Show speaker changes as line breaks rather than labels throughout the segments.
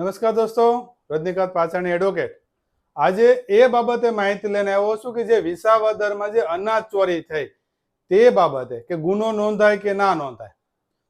નમસ્કાર દોસ્તો, રજનીકાંત પાછાણી એડવોકેટ આજે એ બાબતે માહિતી લઈને આવ્યો છું કે જે વિસાવદરમાં જે અનાજ ચોરી થઈ, તે બાબતે કે ગુનો નોંધાય કે ના નોંધાય.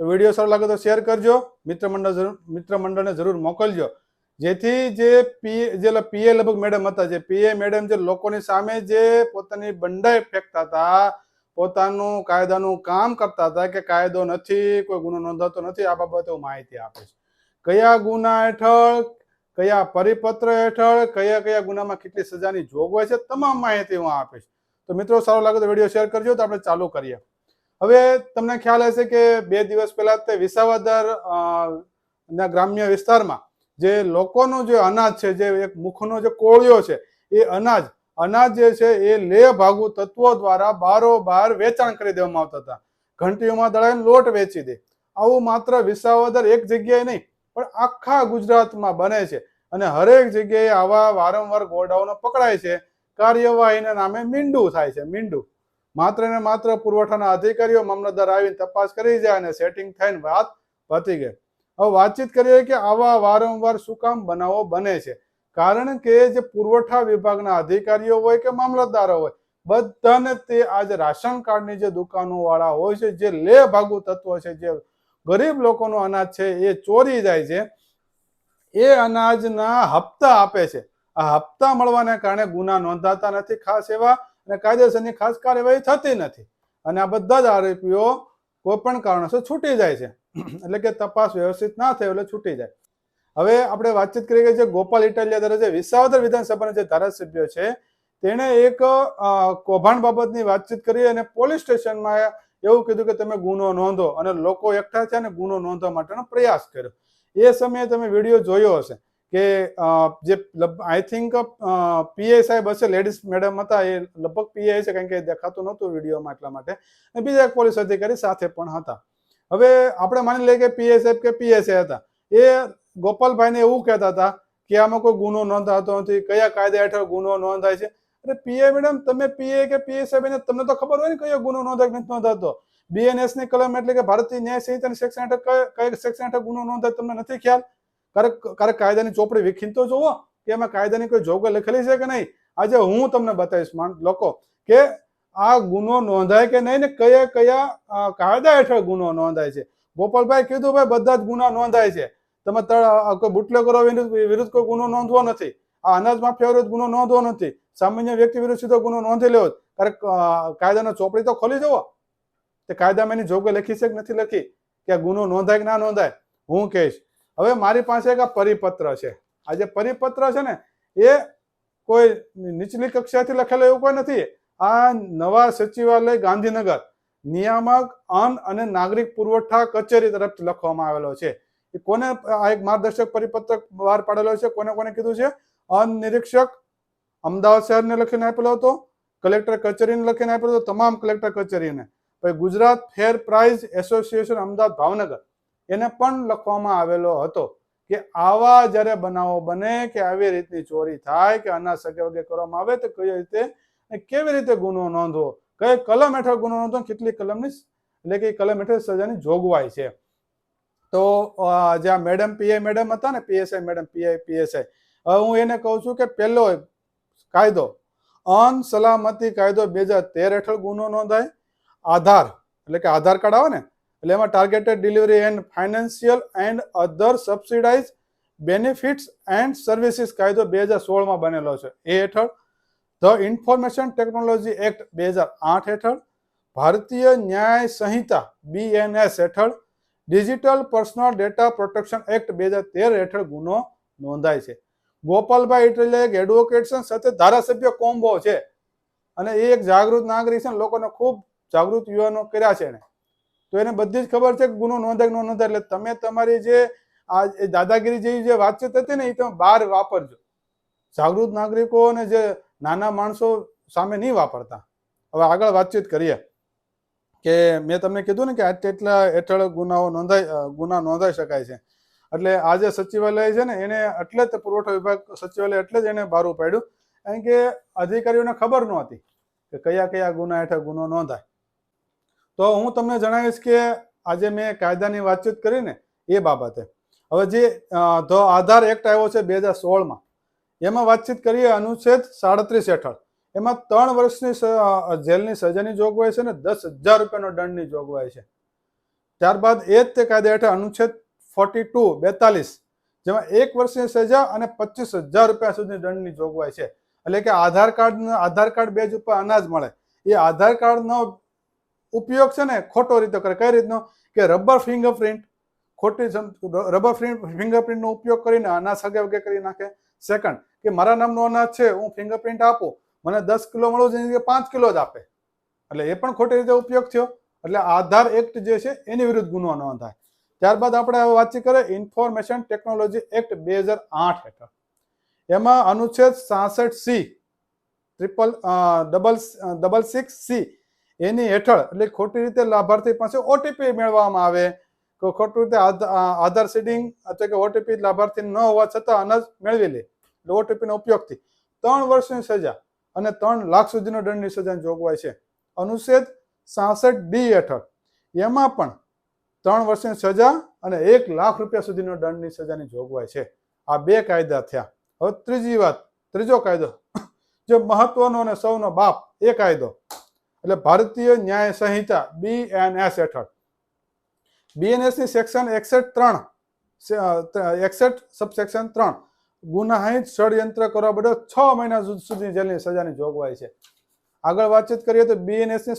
તો વીડિયો સારો લાગે તો શેર કરજો મિત્ર મંડળ જરૂર મિત્ર મંડળને જરૂર મોકલજો. જેથી જે પી, જે પીએ લગભગ મેડમ હતા, જે પીએ મેડમ જે લોકોની સામે જે પોતાની બંડાઈ ફેંકતા હતા, પોતાનું કાયદાનું કામ કરતા હતા કે કાયદો નથી, કોઈ ગુનો નોંધાતો નથી, આ બાબતે હું માહિતી આપીશ કયા ગુના હેઠળ, કયા પરિપત્ર હેઠળ, કયા કયા ગુનામાં કેટલી સજાની જોગવાઈ છે, તમામ માહિતી હું આપીશ. તો મિત્રો, સારો લાગે તો વીડિયો શેર કરજો, તો આપણે ચાલુ કરીએ. હવે તમને ખ્યાલ હશે કે બે દિવસ પહેલા તે વિસાવદર ના ગ્રામ્ય વિસ્તારમાં જે લોકોનું જે અનાજ છે, જે એક મુખનો જે કોળિયો છે, એ અનાજ અનાજ જે છે, એ લે ભાગુ તત્વો દ્વારા બારોબાર વેચાણ કરી દેવામાં આવતા હતા. ઘંટીઓમાં દળાઈને લોટ વેચી દે. આવું માત્ર વિસાવદર એક જગ્યાએ નહીં પણ આખા ગુજરાતમાં બને છે. અને હરેક જગ્યાએ આવા વારંવાર ગોડાઉનો પકડાય છે. કાર્યવાહીના નામે મીંડું થાય છે, મીંડું. માત્ર ને માત્ર પુરવઠાના અધિકારીઓ મામલતદાર આવીને તપાસ કરી જાય અને સેટિંગ થઈને વાત પતી ગઈ. હવે વાતચીત કરીએ કે આવા વારંવાર શું કામ બનાવો બને છે? કારણ કે જે પુરવઠા વિભાગના અધિકારીઓ હોય કે મામલતદારો હોય, બધાને તે આજે રાશન કાર્ડની જે દુકાનો વાળા હોય છે, જે લે ભાગુ તત્વો છે, જે ગરીબ લોકોનું અનાજ છે, એ ચોરી જાય છે, એ અનાજના હપ્તા આપે છે. આ હપ્તા મળવાને કારણે ગુના નોંધાતા નથી ખાસ એવા અને કાયદેસરની ખાસ કાર્યવાહી થતી નથી. અને આ બધા જ આરોપીઓ કોઈ પણ કારણોસર છૂટી જાય છે. એટલે કે તપાસ વ્યવસ્થિત ના થાય એટલે છૂટી જાય. હવે આપણે વાતચીત કરીએ કે જે ગોપાલ ઇટાલિયા દ્વારા જે વિસાવદર વિધાનસભાના જે ધારાસભ્ય છે, તેણે એક કૌભાંડ બાબતની વાતચીત કરી અને પોલીસ સ્ટેશનમાં એવું કીધું કે તમે ગુનો નોંધો અને લોકો એકઠા છે અને ગુનો નોંધવા માટેનો પ્રયાસ કર્યો. એ સમયે તમે વીડિયો જોયો હશે કે જે આઈ થિંક પીએ સાહેબ હશે લેડીઝ મેડમ હતા, એ લગભગ પીએ છે કારણ કે દેખાતું નહોતું વિડીયોમાં એટલા માટે. અને બીજા એક પોલીસ અધિકારી સાથે પણ હતા. હવે આપણે માની લઈએ કે પીએ સાહેબ કે પીએસએ હતા. એ ગોપાલભાઈને એવું કહેતા હતા કે આમાં કોઈ ગુનો નોંધાતો નથી, કયા કાયદા હેઠળ ગુનો નોંધાય છે? અરે પીએ મેડમ, તમે પીએ કે પીએ સાહેબ, એને તમને તો ખબર હોય ને કયો ગુનો નોંધાય નથી નોંધાતો. બીએનએસની કલમ એટલે કે ભારતીય ન્યાય સંહિતાની સેક્શન હેઠળ કઈ સેક્શન હેઠળ ગુનો નોંધાય તમને નથી ખ્યાલ? ક્યારેક ક્યારેક કાયદાની ચોપડી વિખીન તો જોવો કે એમાં કાયદાની કોઈ જોગવાઈ લખેલી છે કે નહીં? આજે હું તમને બતાવીશ લોકો, કે આ ગુનો નોંધાય કે નહીં ને કયા કયા કાયદા હેઠળ ગુનો નોંધાય છે? ગોપાલભાઈ કીધું, ભાઈ, બધા જ ગુના નોંધાય છે. તમે કોઈ બુટલેગરો વિરુદ્ધ કોઈ ગુનો નોંધવો નથી. આ અનાજ માફિયા વિરુદ્ધ ગુનો નોંધવો નથી. સામાન્ય વ્યક્તિ વિરુદ્ધ સીધો ગુનો નોંધી લેવો જ. કાયદાનો ચોપડી તો ખોલી જવો તે કાયદામાં એની જોગવાઈ લખી છે કે નથી લખી? કે ગુનો નોંધાય કે ના નોંધાય? હું કહીશ. હવે મારી પાસે એક આ પરિપત્ર છે. આ જે પરિપત્ર છે ને, એ કોઈ નીચલી કક્ષાથી લખેલો એવું કોઈ નથી. આ નવા સચિવાલય ગાંધીનગર, નિયામક અન્ન અને નાગરિક પુરવઠા કચેરી તરફથી લખવામાં આવેલો છે. કોને આ એક માર્ગદર્શક પરિપત્ર બહાર પાડેલો છે? કોને કોને કીધું છે? અન નિરીક્ષક અમદાવાદ શહેરને લખીને આપેલો હતો, કલેક્ટર કચેરીને લખીને આપેલો હતો, તમામ કલેક્ટર કચેરીને. પછી Gujarat fair price association Ahmedabad Bhavnagar. એને પણ લખવામાં આવેલો હતો કે આવા જ્યારે બનાવો બને કે આવી રીતની ચોરી થાય કે અનાજ સગે વગે કરવામાં આવે તો કઈ રીતે કેવી રીતે ગુનો નોંધવો? કઈ કલમ હેઠળ ગુનો નોંધવો? કેટલી કલમની એટલે કે કલમ હેઠળ સજાની જોગવાઈ છે. તો જ્યાં મેડમ પીએ મેડમ હતા ને પીએસઆઈ મેડમ પીઆઈ પીએસઆઈ હવે હું એને કહું છું કે પહેલો કાયદો. અન સલામતી કાયદો બે હજાર તેર હેઠળ ગુનો નોંધાય. આધાર, એટલે કે આધાર કાર્ડ આવે ને, એટલે એમાં targeted delivery and financial and other subsidise benefits and services કાયદો બે હજાર સોળમાં બનેલો છે. એ હેઠળ ધ ઇન્ફોર્મેશન ટેકનોલોજી એક્ટ બે હજાર આઠ હેઠળ, ભારતીય ન્યાય સંહિતા બીએનએસ હેઠળ digital personal data protection act બે હજાર તેર હેઠળ ગુનો નોંધાય છે. ગોપાલભાઈ એટલે એક એડવોકેટ છે સાથે ધારાસભ્ય કોમ્બો છે. અને એ એક જાગૃત નાગરિક છે લોકોને ખૂબ જાગૃત યુવાનો કર્યા છે એને. તો એને બધી જ ખબર છે કે ગુનો નોંધાય ન નોંધાય એટલે તમે તમારી જે આ દાદાગીરી જેવી જે વાતચીત હતી ને એ તમે બહાર વાપરજો. જાગૃત નાગરિકો અને જે નાના માણસો સામે નહીં વાપરતા. હવે આગળ વાતચીત કરીએ. કે મેં તમને કીધું ને કે આ હેઠળ ગુનાઓ નોંધાઈ ગુના નોંધાઈ શકાય છે. એટલે આ જે સચિવાલય છે ને, એને એટલે જ પુરવઠા વિભાગ સચિવાલય એટલે જ એને બહારું પાડ્યું. કારણ કે અધિકારીઓને ખબર નહોતી કે કયા કયા ગુના હેઠળ ગુનો નોંધાય. તો હું તમને જણાવીશ કે આજે મેં કાયદાની વાતચીત કરી ને એ બાબતે. હવે જે ધ આધાર એક્ટ આવ્યો છે બે હજાર સોળમાં, એમાં વાતચીત કરીએ અનુચ્છેદ સાડત્રીસ હેઠળ. એમાં ત્રણ વર્ષની જેલની સજાની જોગવાઈ છે ને દસ હજાર રૂપિયાનો દંડની જોગવાઈ છે. ત્યારબાદ એ જ તે કાયદા હેઠળ અનુચ્છેદ ફોર્ટી ટુ, બેતાલીસ, જેમાં એક વર્ષની સજા અને પચીસ હજાર રૂપિયા સુધી દંડની જોગવાઈ છે. એટલે કે આધાર કાર્ડ આધાર કાર્ડ બેજ ઉપર અનાજ મળે. એ આધાર કાર્ડનો ઉપયોગ છે ને ખોટો રીતે કરે. કઈ રીતનો? કે રબર ફિંગરપ્રિન્ટ, ખોટી રબર ફિંગરપ્રિન્ટનો ઉપયોગ કરીને અનાજ સગે વગે કરી નાખે. સેકન્ડ, કે મારા નામનો અનાજ છે, હું ફિંગરપ્રિન્ટ આપું. મને દસ કિલો મળવું જોઈએ એની પાંચ કિલો જ આપે. એટલે એ પણ ખોટી રીતે ઉપયોગ થયો. એટલે આધાર એક્ટ જે છે, એની વિરુદ્ધ ગુનો નોંધાય. ત્યારબાદ આપણે હવે વાતચીત કરીએ ઇન્ફોર્મેશન ટેકનોલોજી એક્ટ બે હજાર આઠ હેઠળ. એમાં અનુચ્છેદ સાસઠ C triple double double six C એની હેઠળ એટલે ખોટી રીતે લાભાર્થી પાસે ઓટીપી મેળવવામાં આવે. તો ખોટી રીતે આધ- આધાર સીડિંગ અથવા કે ઓટીપી લાભાર્થી ન હોવા છતાં અનાજ મેળવી લે. એટલે ઓટીપીનો ઉપયોગથી ત્રણ વર્ષની સજા અને ત્રણ લાખ સુધીનો દંડની સજાની જોગવાઈ છે. અનુચ્છેદ સાસઠ ડી હેઠળ. એમાં પણ ત્રણ વર્ષની સજા અને એક લાખ રૂપિયા સુધીનો દંડની સજાની જોગવાઈ છે. આ બે કાયદા થયા. હવે ત્રીજી વાત, ત્રીજો કાયદો. જે મહત્વનો અને સૌનો બાપ, એ કાયદો. એટલે ભારતીય ન્યાય સંહિતા બીએનએસ હેઠળ. બીએનએસની સેક્શન એકસઠ ત્રણ એકસઠ સબસેક્શન ત્રણ. ગુનાહિત ષડયંત્ર કરવા બદલ છ મહિના સુધી જેલની સજાની જોગવાઈ છે. આગળ વાતચીત કરીએ તો બીએનએસની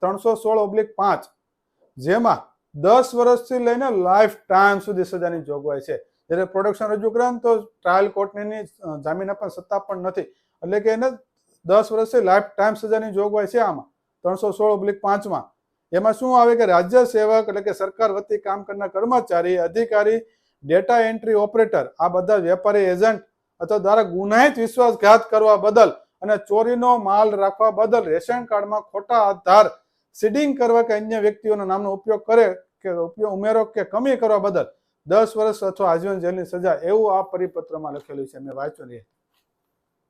ત્રણસો સોળ ઓબ્લિક પાંચ. જેમાં દસ વર્ષથી લઈને લાઈફ ટાઈમ સુધી સજાની જોગવાઈ છે. જ્યારે પ્રોડક્શન રજૂ કરે તો ટ્રાયલ કોર્ટની જામીન આપવાની સત્તા પણ નથી. એટલે કે એને દસ વર્ષથી લાઈફ ટાઈમ સજાની જોગવાઈ છે આમાં. ત્રણસો સોળ ઓબ્લિક પાંચમાં. એમાં શું આવે કે રાજ્ય સેવક એટલે કે સરકાર વતી કામ કરનાર કર્મચારી, અધિકારી ડેટા એન્ટ્રી ઓપરેટર આ બધા વેપારી એજન્ટ અથવા દ્વારા ગુનાહિત વિશ્વાસઘાત કરવા બદલ અને ચોરીનો માલ રાખવા બદલ રેશન કાર્ડમાં ખોટા આધાર સીડિંગ કરવા કે અન્ય વ્યક્તિઓના નામનો ઉપયોગ કરે કે ઉપયોગ ઉમેરો કે કમી કરવા બદલ દસ વર્ષ અથવા આજીવન જેલની સજા, એવું આ પરિપત્રમાં લખેલું છે. મેં વાંચ્યું છે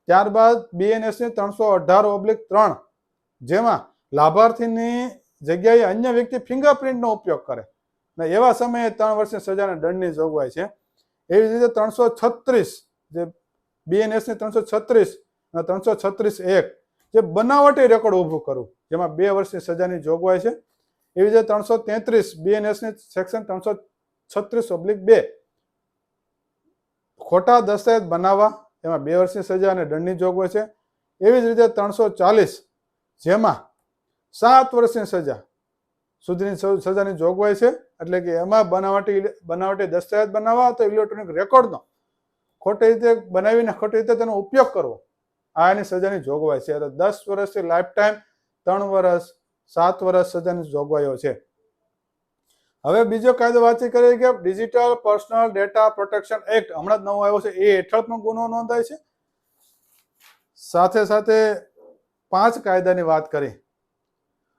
ત્યારબાદ બીએનએસની ત્રણસો અઢાર ઓબ્લિક ત્રણ, જેમાં લાભાર્થીની જગ્યાએ અન્ય વ્યક્તિ ફિંગરપ્રિન્ટનો ઉપયોગ કરે. ને એવા સમયે ત્રણ વર્ષની સજાના દંડની જોગવાઈ છે. એવી રીતે ત્રણસો છત્રીસ, જે બીએનએસની ત્રણસો છત્રીસ અને ત્રણસો છત્રીસ એક જે બનાવટી રેકોર્ડ ઊભું કરવું જેમાં બે વર્ષની સજાની જોગવાઈ છે. એવી રીતે ત્રણસો તેત્રીસ બીએનએસની સેક્શન ત્રણસો છત્રીસ ઓબ્લિક બે ખોટા દસ્તાવેજ બનાવવા, એમાં બે વર્ષની સજા અને દંડની જોગવાઈ છે. એવી જ રીતે ત્રણસો ચાલીસ જેમાં સાત વર્ષની સજા સુધીની સજાની જોગવાઈ છે. એટલે કે એમાં બનાવટી બનાવટી દસ્તાવેજ બનાવવા તો ઇલેક્ટ્રોનિક રેકોર્ડનો ખોટી રીતે બનાવીને ખોટી રીતે તેનો ઉપયોગ કરવો. આ એની સજાની જોગવાઈ છે. એટલે દસ વર્ષથી લાઈફ ટાઈમ ત્રણ વર્ષ, સાત વર્ષ સજાની જોગવાઈઓ છે. હવે બીજો કાયદો વાતચીત કરીએ કે digital personal data protection act હમણાં જ નવો આવ્યો છે. એ હેઠળ પણ ગુનો નોંધાય છે. સાથે સાથે પાંચ કાયદાની વાત કરી.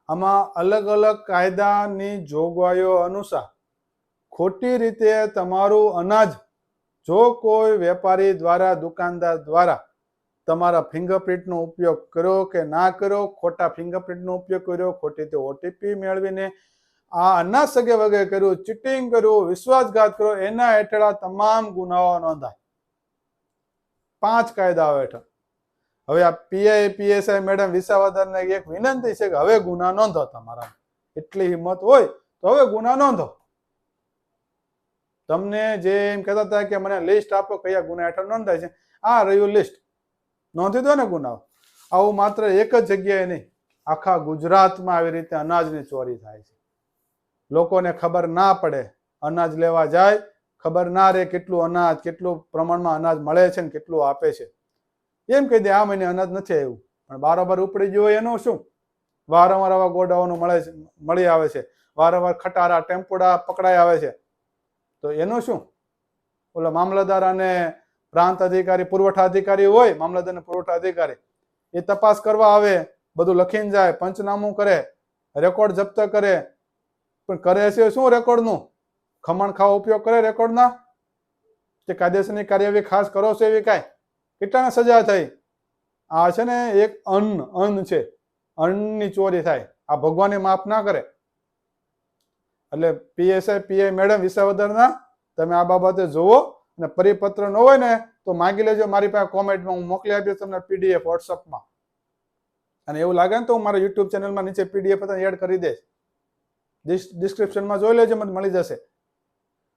આમાં અલગ અલગ કાયદાની જોગવાઈઓ અનુસાર ખોટી રીતે તમારું અનાજ જો કોઈ વેપારી દ્વારા, દુકાનદાર દ્વારા તમારા ફિંગરપ્રિન્ટનો ઉપયોગ કર્યો કે ના કર્યો? ખોટા ફિંગરપ્રિન્ટનો ઉપયોગ કર્યો? ખોટી રીતે ઓટીપી મેળવીને આ અનાજ સગે વગે કર્યું ચીટિંગ કર્યું, વિશ્વાસઘાત કર્યો, એના હેઠળ આ તમામ ગુનાઓ નોંધાય. પાંચ કાયદાઓ હેઠળ. હવે આ પીઆઈ પીએસઆઈ મેડમ વિસાવદરને એક વિનંતી છે કે હવે ગુના નોંધો તમારા. એટલી હિંમત હોય તો હવે ગુના નોંધો. તમને જે એમ કહેતા હતા કે મને લિસ્ટ આપો કયા ગુના હેઠળ નોંધાય છે, આ રહ્યું લિસ્ટ નોંધી દો ને ગુનાઓ? આવું માત્ર એક જ જગ્યાએ નહીં, આખા ગુજરાતમાં આવી રીતે અનાજની ચોરી થાય છે. લોકોને ખબર ના પડે અનાજ લેવા જાય, ખબર ના રહે કેટલું અનાજ, કેટલું પ્રમાણમાં અનાજ મળે છે ને કેટલું આપે છે. એમ કહી દે, આ મહિને અનાજ નથી આવ્યું. પણ બારોબાર ઉપડી ગયું હોય એનું શું? વારંવાર આવા ગોડાઓનો મળે છે, મળી આવે છે. વારંવાર ખટારા, ટેમ્પોડા પકડાઈ આવે છે. તો એનું શું? ઓલા મામલતદાર અને પ્રાંત અધિકારી, પુરવઠા અધિકારી હોય મામલતદારના પુરવઠા અધિકારી, એ તપાસ કરવા આવે, બધું લખીને જાય, પંચનામું કરે, રેકોર્ડ જપ્ત કરે. પણ કરે છે શું રેકોર્ડનું? ખમણ ખાવા ઉપયોગ કરે રેકોર્ડના? કે કાયદેસરની કાર્યવાહી ખાસ કરો છો એવી કાંઈ? કેટલાને સજા થઈ? આ છે ને એક અન્ન અન્ન છે. અન્નની ચોરી થાય. આ ભગવાને માફ ના કરે. એટલે પીએસઆઈ, પીઆઈ મેડમ વિસાવદરના, તમે આ બાબતે જુઓ. અને પરિપત્ર ન હોય ને, તો માગી લેજો. મારી પાસે કોમેન્ટમાં હું મોકલી આપીશ તમને પીડીએફ વોટ્સઅપમાં. અને એવું લાગે ને તો હું મારા યુટ્યુબ ચેનલમાં નીચે પીડીએફ એડ કરી દઈશ. ડિસ્ક્રિપ્શનમાં જોઈ લેજો, મને મળી જશે.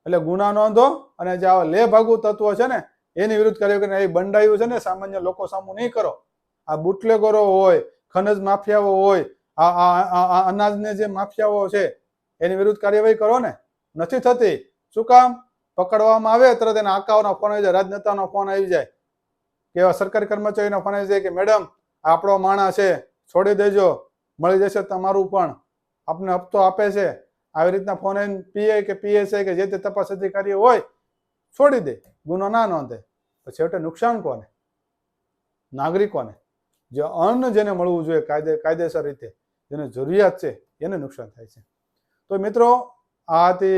એટલે ગુના નોંધો અને જે આવા લે ભાગુ તત્વો છે ને, એની વિરુદ્ધ કર્યો કે એ બંડાયું છે ને, સામાન્ય લોકો સામું નહીં કરો. આ બુટલેગરો હોય, ખનજ માફિયાઓ હોય, આ, આ- આ આ અનાજને જે માફિયાઓ છે, એની વિરુદ્ધ કાર્યવાહી કરો ને. નથી થતી. શું કામ? પકડવામાં આવે તરત તેના આકાઓનો ફોન આવી જાય, રાજનેતાનો ફોન આવી જાય. કે એવા સરકારી કર્મચારીનો ફોન આવી જાય કે, મેડમ, આપણો માણસ છે, છોડી દેજો, મળી જશે તમારું પણ. આપને હપ્તો આપે છે. આવી રીતના ફોન આવીને પીએ કે પીએસઆઈ કે જે તે તપાસ અધિકારી હોય, છોડી દે. ગુનો ના નોંધે. તો છેવટે નુકસાન કોને? નાગરિકોને. જે અન્ન જેને મળવું જોઈએ કાયદે કાયદેસર રીતે, જેને જરૂરિયાત છે, એને નુકસાન થાય છે. તો મિત્રો આ તે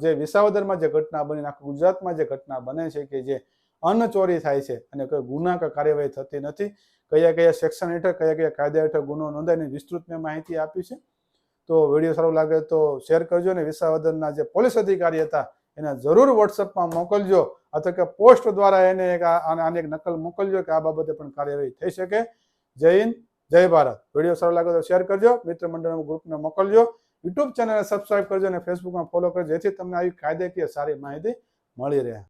જે વિસાવદરમાં જે ઘટના બની આખું ગુજરાતમાં જે ઘટના બને છે કે જે અન્ન ચોરી થાય છે અને કોઈ ગુના કે કાર્યવાહી થતી નથી, કયા કયા સેક્શન હેઠળ, કયા કયા કાયદા હેઠળ ગુનો નોંધાયની વિસ્તૃત મેં માહિતી આપી છે. તો વીડિયો સારો લાગે તો શેર કરજો અને વિસાવદરના જે પોલીસ અધિકારી હતા એને જરૂર વોટ્સઅપમાં મોકલજો અથવા કે પોસ્ટ દ્વારા એને એક આને એક નકલ મોકલજો કે આ બાબતે પણ કાર્યવાહી થઈ શકે. જય હિન્દ, જય ભારત. વીડિયો સારો લાગે તો શેર કરજો. મિત્ર મંડળના ગ્રુપને મોકલજો. યુટ્યુબ ચેનલને સબસ્ક્રાઇબ કરજો અને ફેસબુકમાં ફોલો કરજો, જેથી તમને આવી કાયદેકીય સારી માહિતી મળી રહે.